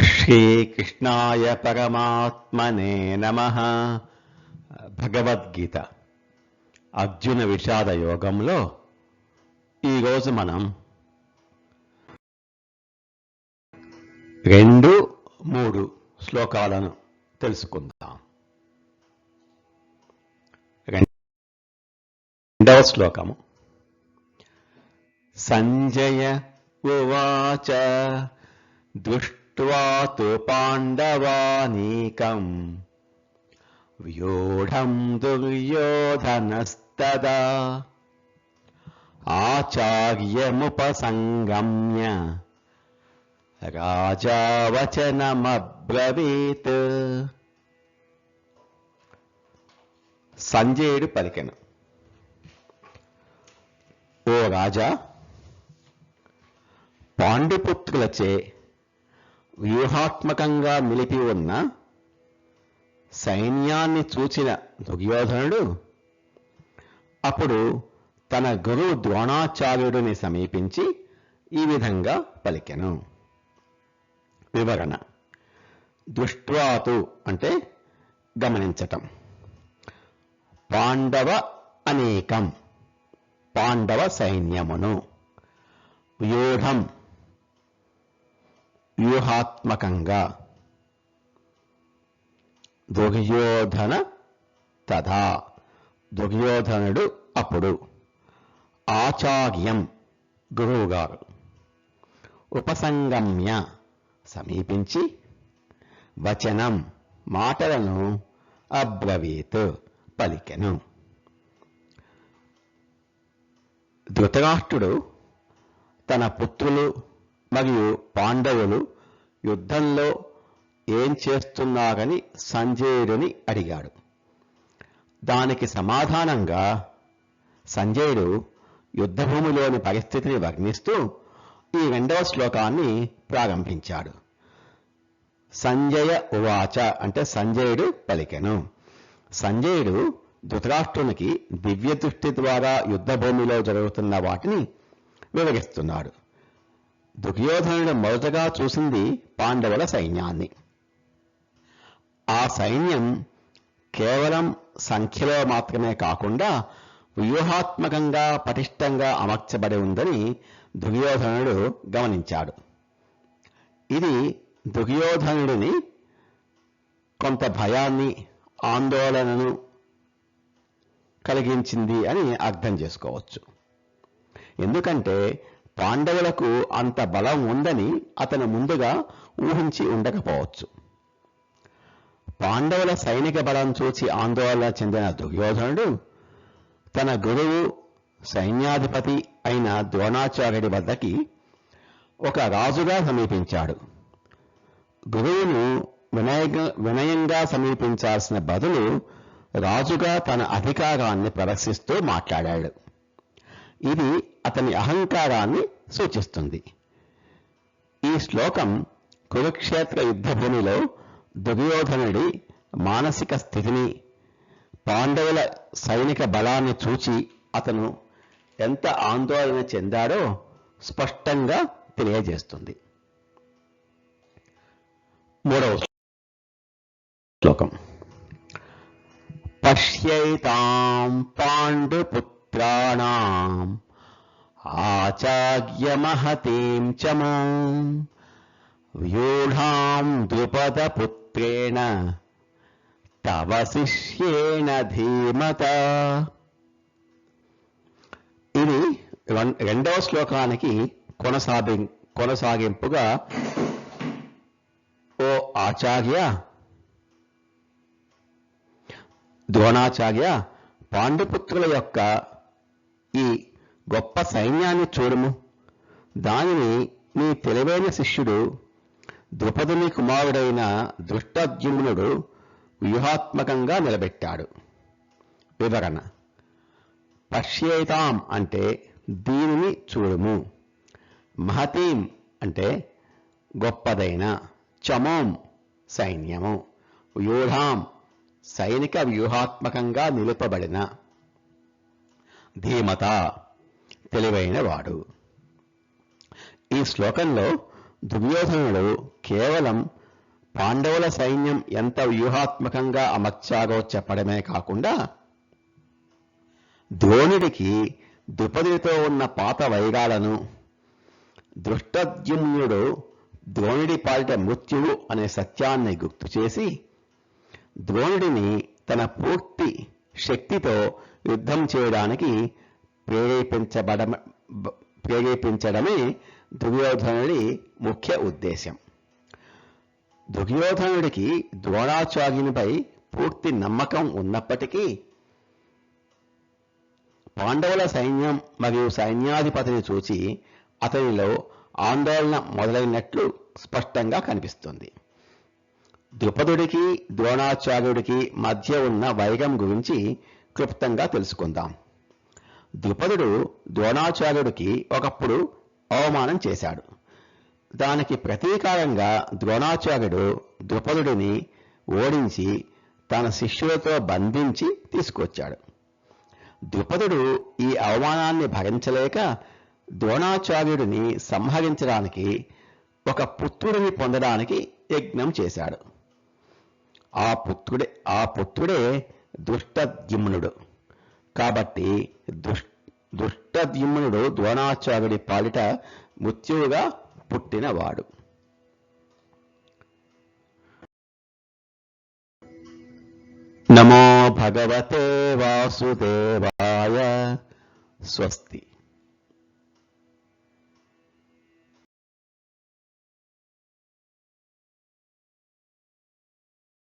శ్రీకృష్ణాయ పరమాత్మనే నమ భగవద్గీత అర్జున విషాద యోగంలో ఈరోజు మనం రెండు మూడు శ్లోకాలను తెలుసుకుందాం. రెండవ శ్లోకము. సంజయ ఉవాచ దృష్ట్వా తు పాండవానీకం. వ్యూఢం దుర్యోధనస్తదా. ఆచార్యముపసంగమ్య. రాజా వచనమబ్రవీత్ సంజయుడు పలికెను. ఓ రాజా పాండుపుత్రులచే వ్యూహాత్మకంగా నిలిపి ఉన్న సైన్యాన్ని చూచిన దుర్యోధనుడు అప్పుడు తన గురువు ద్రోణాచార్యుడిని సమీపించి ఈ విధంగా పలికెను. వివరణ. దృష్ట్వాతు అంటే గమనించటం. పాండవ అనేకం. పాండవ సైన్యమును. వ్యూఢం వ్యూహాత్మకంగా. దుర్యోధన తథా. దుర్యోధనుడు అప్పుడు. ఆచార్యం గురువుగారు. ఉపసంగమ్య సమీపించి వచనం మాటలను అబ్రవీత్ పలికెను. ధృతరాష్ట్రుడు తన పుత్రులు మరియు పాండవులు యుద్ధంలో ఏం చేస్తున్నారని సంజయుడిని అడిగాడు. దానికి సమాధానంగా సంజయుడు యుద్ధభూమిలోని పరిస్థితిని వర్ణిస్తూ ఈ రెండవ శ్లోకాన్ని ప్రారంభించాడు. సంజయ ఉవాచ అంటే సంజయుడు పలికెను. సంజయుడు ధృతరాష్ట్రునికి దివ్య దృష్టి ద్వారా యుద్ధభూమిలో జరుగుతున్న వాటిని వివరిస్తున్నాడు. దుర్యోధనుడు మొదటగా చూసింది పాండవుల సైన్యాన్ని. ఆ సైన్యం కేవలం సంఖ్యలో మాత్రమే కాకుండా వ్యూహాత్మకంగా పటిష్టంగా అమర్చబడి ఉందని దుర్యోధనుడు గమనించాడు. ఇది దుర్యోధనుడిని కొంత భయాన్ని ఆందోళనను కలిగించింది అని అర్థం చేసుకోవచ్చు. ఎందుకంటే పాండవులకు అంత బలం ఉందని అతను ముందుగా ఊహించి ఉండకపోవచ్చు. పాండవుల సైనిక బలం చూసి ఆందోళన చెందిన దుర్యోధనుడు తన గురువు సైన్యాధిపతి అయిన ద్రోణాచార్యుడి వద్దకి ఒక రాజుగా సమీపించాడు. గురువును వినయ వినయంగా సమీపించాల్సిన బదులు రాజుగా తన అధికారాన్ని ప్రదర్శిస్తూ మాట్లాడాడు. ఇది అతని అహంకారాన్ని సూచిస్తుంది. ఈ శ్లోకం కురుక్షేత్ర యుద్ధభూమిలో దుర్యోధనుడి మానసిక స్థితిని పాండవుల సైనిక బలాన్ని చూచి అతను ఎంత ఆందోళన చెందాడో స్పష్టంగా తెలియజేస్తుంది. మూడవ శ్లోకం. పశ్యైతాం పాండుపుత్రాణం ఆచార్యమహతీం చ మాం వ్యూఢాం ద్రుపదపుత్రేణ తవ శిష్యేణ ధీమత ఇది రెండవ శ్లోకానికి కొనసాగి కొనసాగింపుగా ఓ ఆచార్య ద్రోణాచార్య పాండుపుత్రుల యొక్క ఈ గొప్ప సైన్యాన్ని చూడము. దానిని నీ తెలివైన శిష్యుడు ద్రుపదుని కుమారుడైన దృష్టద్యుమ్నుడు వ్యూహాత్మకంగా నిలబెట్టాడు. వివరణ. పశ్యేతాం అంటే దీనిని చూడుము. మహతీం అంటే గొప్పదైన చమోం సైన్యము. వ్యూఢాం సైనిక వ్యూహాత్మకంగా నిలుపబడిన. ధీమత తెలివైన వాడు ఈ శ్లోకంలో దుర్యోధనుడు కేవలం పాండవుల సైన్యం ఎంత వ్యూహాత్మకంగా అమర్చాగో చెప్పడమే కాకుండా ద్రోణుడికి ద్రుపదితో ఉన్న పాత వైరాలను దృష్టద్యుమ్నుడు ద్రోణుడి పాలిట మృత్యువు అనే సత్యాన్ని గుర్తు చేసి ద్రోణుడిని తన పూర్తి శక్తితో యుద్ధం చేయడానికి ప్రేరేపించబడ ప్రేరేపించడమే దుర్యోధనుడి ముఖ్య ఉద్దేశం దుర్యోధనుడికి ద్రోణాచార్యునిపై పూర్తి నమ్మకం ఉన్నప్పటికీ పాండవుల సైన్యం మరియు సైన్యాధిపతిని చూచి అతనిలో ఆందోళన మొదలైనట్లు స్పష్టంగా కనిపిస్తుంది. ద్రుపదుడికి ద్రోణాచార్యుడికి మధ్య ఉన్న వైరం గురించి క్లుప్తంగా తెలుసుకుందాం. ద్రుపదుడు ద్రోణాచార్యుడికి ఒకప్పుడు అవమానం చేశాడు. దానికి ప్రతీకారంగా ద్రోణాచార్యుడు ద్రుపదుడిని ఓడించి తన శిష్యులతో బంధించి తీసుకొచ్చాడు. ద్రుపదుడు ఈ అవమానాన్ని భరించలేక ద్రోణాచార్యుడిని సంహరించడానికి ఒక పుత్రుడిని పొందడానికి యజ్ఞం చేశాడు. ఆ పుత్రుడే ఆ పుత్రుడే దుష్టద్యుమ్నుడు. కాబట్టి దుష్ దుష్టద్యుమ్నుడు ద్రోణాచార్యుడి పాలిట మృత్యువుగా పుట్టినవాడు. నమో భగవతే వాసుదేవాయ. స్వస్తి.